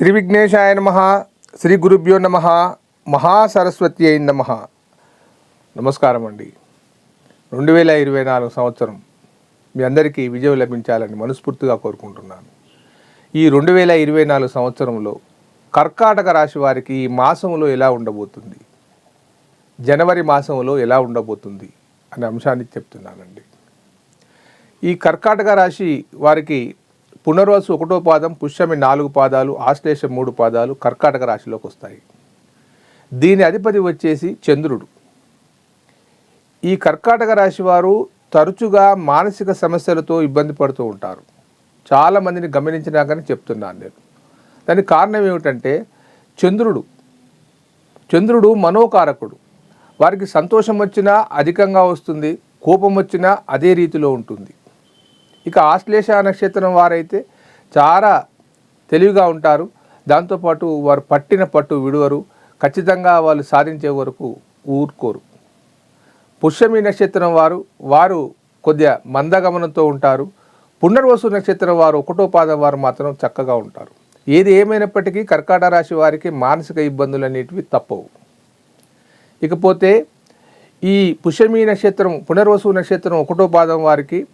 శ్రీ విఘ్నేశాయ నమ శ్రీ గురుభ్యో నమ మహాసరస్వతి అయిన నమ. నమస్కారం అండి. రెండు వేల ఇరవై నాలుగు సంవత్సరం మీ అందరికీ విజయం లభించాలని మనస్ఫూర్తిగా కోరుకుంటున్నాను. ఈ రెండు వేల ఇరవై నాలుగు సంవత్సరంలో కర్కాటక రాశి వారికి ఈ మాసంలో ఎలా ఉండబోతుంది? జనవరి మాసంలో ఎలా ఉండబోతుంది అనే అంశాన్ని చెప్తున్నానండి. ఈ కర్కాటక రాశి వారికి పునర్వసు ఒకటో పాదం పుష్యమి నాలుగు పాదాలు ఆశ్లేషం మూడు పాదాలు కర్కాటక రాశిలోకి వస్తాయి. దీని అధిపతి వచ్చేసి చంద్రుడు. ఈ కర్కాటక రాశి వారు తరచుగా మానసిక సమస్యలతో ఇబ్బంది పడుతూ ఉంటారు. చాలామందిని గమనించినా కానీ చెప్తున్నాను నేను. దానికి కారణం ఏమిటంటే చంద్రుడు. చంద్రుడు మనోకారకుడు. వారికి సంతోషం వచ్చినా అధికంగా వస్తుంది కోపం వచ్చినా అదే రీతిలో ఉంటుంది. ఇక ఆశ్లేష నక్షత్రం వారైతే చాలా తెలివిగా ఉంటారు. దాంతోపాటు వారు పట్టిన పట్టు విడువరు. ఖచ్చితంగా వాళ్ళు సాధించే వరకు ఊరుకోరు. పుష్యమి నక్షత్రం వారు వారు కొద్దిగా మందగమనంతో ఉంటారు. పునర్వసు నక్షత్రం వారు ఒకటో పాదం వారు మాత్రం చక్కగా ఉంటారు. ఏది ఏమైనప్పటికీ కర్కాట రాశి వారికి మానసిక ఇబ్బందులు అనేటివి తప్పవు. ఇకపోతే ఈ పుష్యమి నక్షత్రం పునర్వసు నక్షత్రం ఒకటో పాదం వారికి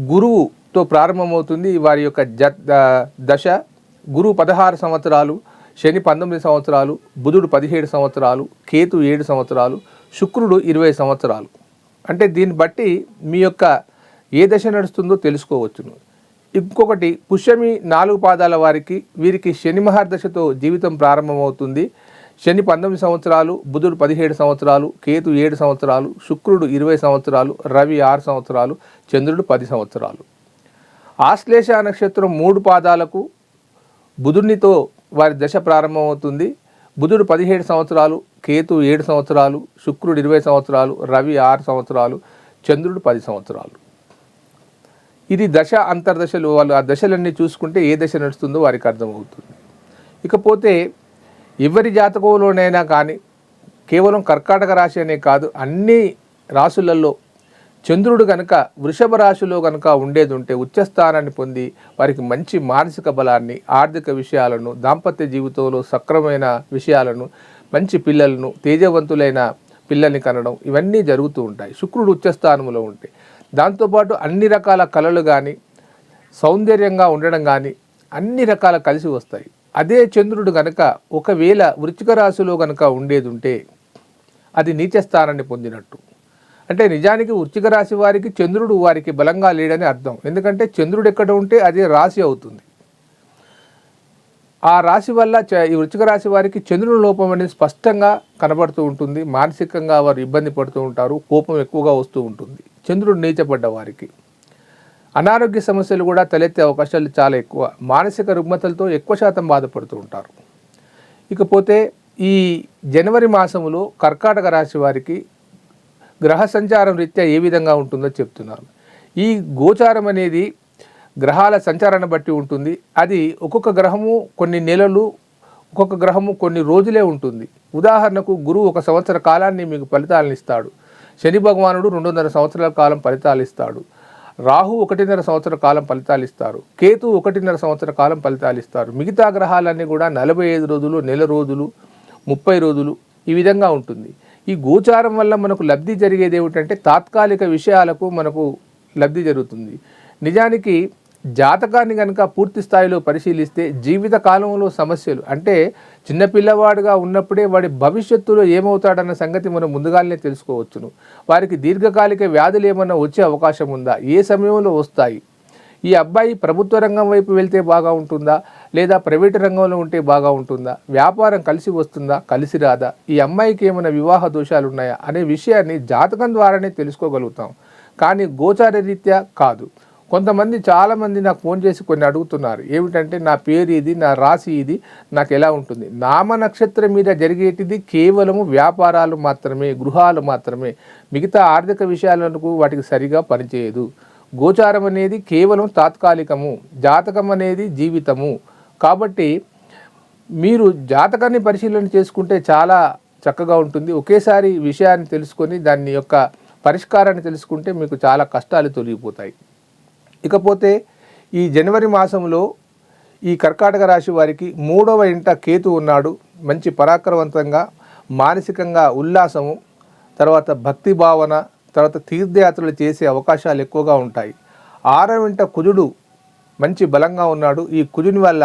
గురువుతో ప్రారంభమవుతుంది. వారి యొక్క జ దశ గురువు పదహారు సంవత్సరాలు శని పంతొమ్మిది సంవత్సరాలు బుధుడు పదిహేడు సంవత్సరాలు కేతు ఏడు సంవత్సరాలు శుక్రుడు ఇరవై సంవత్సరాలు. అంటే దీన్ని బట్టి మీ యొక్క ఏ దశ నడుస్తుందో తెలుసుకోవచ్చును. ఇంకొకటి పుష్యమి నాలుగు పాదాల వారికి వీరికి శని మహర్దశతో జీవితం ప్రారంభమవుతుంది. శని పంతొమ్మిది సంవత్సరాలు బుధుడు పదిహేడు సంవత్సరాలు కేతు ఏడు సంవత్సరాలు శుక్రుడు ఇరవై సంవత్సరాలు రవి ఆరు సంవత్సరాలు చంద్రుడు పది సంవత్సరాలు. ఆశ్లేష నక్షత్రం మూడు పాదాలకు బుధునితో వారి దశ ప్రారంభమవుతుంది. బుధుడు పదిహేడు సంవత్సరాలు కేతు ఏడు సంవత్సరాలు శుక్రుడు ఇరవై సంవత్సరాలు రవి ఆరు సంవత్సరాలు చంద్రుడు పది సంవత్సరాలు. ఇది దశ అంతర్దశలు వాళ్ళు ఆ దశలన్నీ చూసుకుంటే ఏ దశ నడుస్తుందో వారికి అర్థమవుతుంది. ఇకపోతే ఎవరి జాతకంలోనైనా కానీ కేవలం కర్కాటక రాశి అనే కాదు అన్ని రాశులలో చంద్రుడు కనుక వృషభ రాశిలో కనుక ఉండేది ఉంటే ఉచ్చస్థానాన్ని పొంది వారికి మంచి మానసిక బలాన్ని ఆర్థిక విషయాలను దాంపత్య జీవితంలో సక్రమైన విషయాలను మంచి పిల్లలను తేజవంతులైన పిల్లల్ని కనడం ఇవన్నీ జరుగుతూ ఉంటాయి. శుక్రుడు ఉచ్చస్థానంలో ఉంటే దాంతోపాటు అన్ని రకాల కళలు కానీ సౌందర్యంగా ఉండడం కానీ అన్ని రకాల కలిసి వస్తాయి. అదే చంద్రుడు కనుక ఒకవేళ వృచ్చిక రాశిలో కనుక ఉండేది ఉంటే అది నీచ స్థానాన్ని పొందినట్టు. అంటే నిజానికి వృచ్చిక రాశి వారికి చంద్రుడు వారికి బలంగా లేడని అర్థం. ఎందుకంటే చంద్రుడు ఎక్కడ ఉంటే అది రాశి అవుతుంది. ఆ రాశి వల్ల చ- ఈ వృచ్చిక రాశి వారికి చంద్రుని లోపం అనేది స్పష్టంగా కనబడుతూ ఉంటుంది. మానసికంగా వారు ఇబ్బంది పడుతూ ఉంటారు. కోపం ఎక్కువగా వస్తూ ఉంటుంది. చంద్రుడు నీచపడ్డ వారికి. అనారోగ్య సమస్యలు కూడా తలెత్తే అవకాశాలు చాలా ఎక్కువ. మానసిక రుగ్మతలతో ఎక్కువ శాతం బాధపడుతూ ఉంటారు. ఇకపోతే ఈ జనవరి మాసంలో కర్కాటక రాశి వారికి గ్రహ సంచారం రీత్యా ఏ విధంగా ఉంటుందో చెప్తున్నాను ఈ గోచారం అనేది గ్రహాల సంచారాన్ని బట్టి ఉంటుంది. అది ఒక్కొక్క గ్రహము కొన్ని నెలలు ఒక్కొక్క గ్రహము కొన్ని రోజులే ఉంటుంది. ఉదాహరణకు గురువు ఒక సంవత్సర కాలాన్ని మీకు ఫలితాలను ఇస్తాడు. శని భగవానుడు రెండున్నర సంవత్సరాల కాలం ఫలితాలు ఇస్తాడు. రాహు ఒకటిన్నర సంవత్సర కాలం ఫలితాలు ఇస్తారు. కేతు ఒకటిన్నర సంవత్సర కాలం ఫలితాలు ఇస్తారు. మిగతా గ్రహాలన్నీ కూడా నలభై ఐదు రోజులు నెల రోజులు ముప్పై రోజులు ఈ విధంగా ఉంటుంది. ఈ గోచారం వల్ల మనకు లబ్ధి జరిగేది ఏమిటంటే తాత్కాలిక విషయాలకు మనకు లబ్ధి జరుగుతుంది. నిజానికి జాతకాన్ని కనుక పూర్తి స్థాయిలో పరిశీలిస్తే జీవిత కాలంలో సమస్యలు అంటే చిన్నపిల్లవాడుగా ఉన్నప్పుడే వాడి భవిష్యత్తులో ఏమవుతాడన్న సంగతి మనం ముందుగానే తెలుసుకోవచ్చును. వారికి దీర్ఘకాలిక వ్యాధులు ఏమన్నా వచ్చే అవకాశం ఉందా? ఏ సమయంలో వస్తాయి? ఈ అబ్బాయి ప్రభుత్వ రంగం వైపు వెళ్తే బాగా ఉంటుందా? లేదా ప్రైవేటు రంగంలో ఉంటే బాగా ఉంటుందా? వ్యాపారం కలిసి వస్తుందా? కలిసి రాదా? ఈ అమ్మాయికి ఏమైనా వివాహ దోషాలు ఉన్నాయా? అనే విషయాన్ని జాతకం ద్వారానే తెలుసుకోగలుగుతాం. కానీ గోచార రీత్యా కాదు. కొంతమంది చాలామంది నాకు ఫోన్ చేసి కొన్ని అడుగుతున్నారు. ఏమిటంటే నా పేరు ఇది నా రాశి ఇది నాకు ఎలా ఉంటుంది? నామ నక్షత్రం మీద జరిగేటిది కేవలము వ్యాపారాలు మాత్రమే గృహాలు మాత్రమే. మిగతా ఆర్థిక విషయాలకు వాటికి సరిగా పనిచేయదు. గోచారం అనేది కేవలం తాత్కాలికము జాతకం అనేది జీవితము. కాబట్టి మీరు జాతకాన్ని పరిశీలన చేసుకుంటే చాలా చక్కగా ఉంటుంది. ఒకేసారి విషయాన్ని తెలుసుకొని దాని యొక్క పరిష్కారాన్ని తెలుసుకుంటే మీకు చాలా కష్టాలు తొలగిపోతాయి. ఇకపోతే ఈ జనవరి మాసంలో ఈ కర్కాటక రాశి వారికి మూడవ ఇంట కేతు ఉన్నాడు. మంచి పరాక్రమవంతంగా మానసికంగా ఉల్లాసము తర్వాత భక్తి భావన తర్వాత తీర్థయాత్రలు చేసే అవకాశాలు ఎక్కువగా ఉంటాయి. ఆరవ ఇంట కుజుడు మంచి బలంగా ఉన్నాడు. ఈ కుజుని వల్ల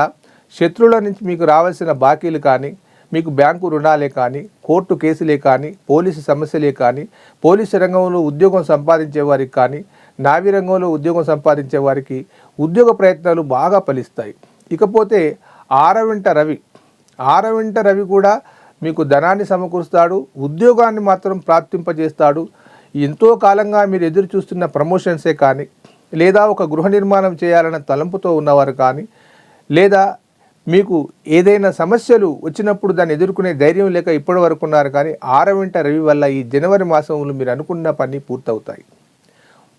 శత్రువుల నుంచి మీకు రావాల్సిన బాకీలు కానీ మీకు బ్యాంకు రుణాలే కానీ కోర్టు కేసులే కానీ పోలీసు సమస్యలే కానీ పోలీసు రంగంలో ఉద్యోగం సంపాదించే వారికి కానీ నావీ రంగంలో ఉద్యోగం సంపాదించే వారికి ఉద్యోగ ప్రయత్నాలు బాగా ఫలిస్తాయి. ఇకపోతే ఆరవింట రవి ఆరవింట రవి కూడా మీకు ధనాన్ని సమకూరుస్తాడు ఉద్యోగాన్ని మాత్రం ప్రాప్తింపజేస్తాడు. ఎంతో కాలంగా మీరు ఎదురు చూస్తున్న ప్రమోషన్సే కానీ లేదా ఒక గృహ నిర్మాణం చేయాలన్న తలంపుతో ఉన్నవారు కానీ లేదా మీకు ఏదైనా సమస్యలు వచ్చినప్పుడు దాన్ని ఎదుర్కొనే ధైర్యం లేక ఇప్పటి వరకు ఉన్నారు కానీ ఆరవింట రవి వల్ల ఈ జనవరి మాసంలో మీరు అనుకున్న పని పూర్తవుతాయి.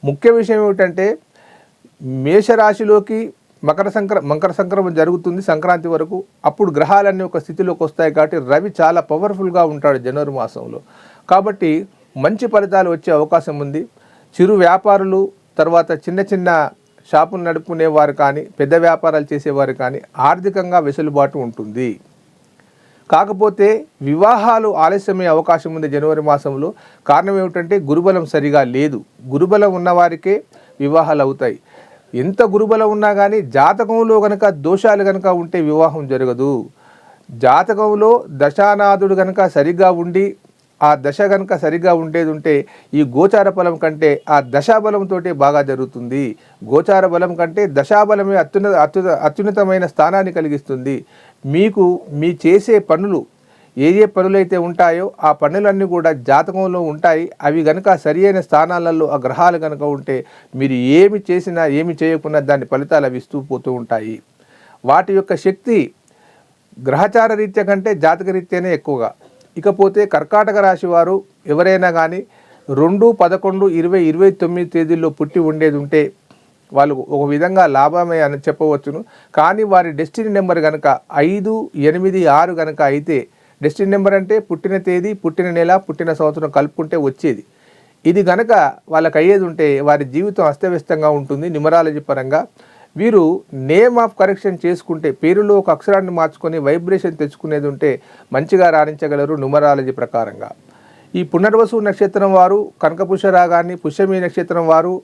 ముఖ్య విషయం ఏమిటంటే మేషరాశిలోకి మకర సంక్ర మకర సంక్రమం జరుగుతుంది సంక్రాంతి వరకు. అప్పుడు గ్రహాలన్నీ ఒక స్థితిలోకి వస్తాయి కాబట్టి రవి చాలా పవర్ఫుల్గా ఉంటాడు జనవరి మాసంలో. కాబట్టి మంచి ఫలితాలు వచ్చే అవకాశం ఉంది. చిరు వ్యాపారులు తర్వాత చిన్న చిన్న షాపులు నడుపుకునేవారు కానీ పెద్ద వ్యాపారాలు చేసేవారు కానీ ఆర్థికంగా వెసులుబాటు ఉంటుంది. కాకపోతే వివాహాలు ఆలస్యమయ్యే అవకాశం ఉంది జనవరి మాసంలో. కారణం ఏమిటంటే గురుబలం సరిగా లేదు. గురుబలం ఉన్నవారికే వివాహాలు అవుతాయి. ఎంత గురుబలం ఉన్నా కానీ జాతకంలో కనుక దోషాలు కనుక ఉంటే వివాహం జరగదు. జాతకంలో దశానాథుడు కనుక సరిగ్గా ఉండి ఆ దశ కనుక సరిగ్గా ఉండేది ఉంటే ఈ గోచార బలం కంటే ఆ దశాబలంతో బాగా జరుగుతుంది. గోచార బలం కంటే దశాబలమే అత్యున్న అత్యుత అత్యున్నతమైన స్థానాన్ని కలిగిస్తుంది. మీకు మీ చేసే పనులు ఏ ఏ పనులైతే ఉంటాయో ఆ పనులన్నీ కూడా జాతకంలో ఉంటాయి. అవి కనుక సరి అయిన స్థానాలలో ఆ గ్రహాలు కనుక ఉంటే మీరు ఏమి చేసినా ఏమి చేయకున్నా దాని ఫలితాలు అవి ఇస్తూ పోతూ ఉంటాయి. వాటి యొక్క శక్తి గ్రహచార రీత్యా కంటే జాతక రీత్యానే ఎక్కువగా. ఇకపోతే కర్కాటక రాశి వారు ఎవరైనా కానీ రెండు పదకొండు ఇరవై ఇరవై తొమ్మిది తేదీల్లో పుట్టి ఉండేది ఉంటే వాళ్ళు ఒక విధంగా లాభమే అని చెప్పవచ్చును. కానీ వారి డెస్టినీ నెంబర్ కనుక ఐదు ఎనిమిది ఆరు కనుక అయితే డెస్టినీ నెంబర్ అంటే పుట్టిన తేదీ పుట్టిన నెల పుట్టిన సంవత్సరం కలుపుకుంటే వచ్చేది. ఇది గనక వాళ్ళకి అయ్యేది ఉంటే వారి జీవితం అస్తవ్యస్తంగా ఉంటుంది న్యూమరాలజీ పరంగా. వీరు నేమ్ ఆఫ్ కరెక్షన్ చేసుకుంటే పేరులో ఒక అక్షరాన్ని మార్చుకొని వైబ్రేషన్ తెచ్చుకునేది ఉంటే మంచిగా రాణించగలరు న్యూమరాలజీ ప్రకారంగా. ఈ పునర్వసు నక్షత్రం వారు కనకపుష్య రాగాన్ని పుష్యమి నక్షత్రం వారు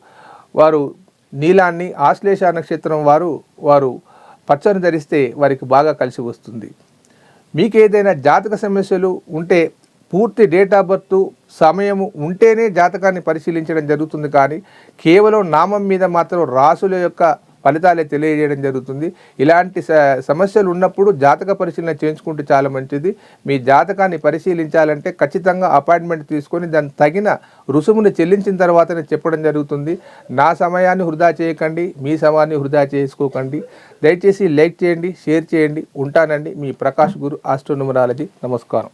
వారు నీలాన్ని ఆశ్లేష నక్షత్రం వారు వారు పచ్చని ధరిస్తే వారికి బాగా కలిసి వస్తుంది. మీకు ఏదైనా జాతక సమస్యలు ఉంటే పూర్తి డేట్ ఆఫ్ బర్త్ సమయము ఉంటేనే జాతకాన్ని పరిశీలించడం జరుగుతుంది కానీ కేవలం నామం మీద మాత్రం రాసుల యొక్క ఫలితాలే తెలియజేయడం జరుగుతుంది. ఇలాంటి సమస్యలు ఉన్నప్పుడు జాతక పరిశీలన చేయించుకుంటే చాలా మంచిది. మీ జాతకాన్ని పరిశీలించాలంటే ఖచ్చితంగా అపాయింట్మెంట్ తీసుకొని దాని తగిన రుసుమును చెల్లించిన తర్వాతనే చెప్పడం జరుగుతుంది. నా సమయాన్ని వృధా చేయకండి మీ సమయాన్ని వృధా చేసుకోకండి. దయచేసి లైక్ చేయండి షేర్ చేయండి. ఉంటానండి మీ ప్రకాష్ గురు ఆస్ట్రోనమరాలజీ నమస్కారం.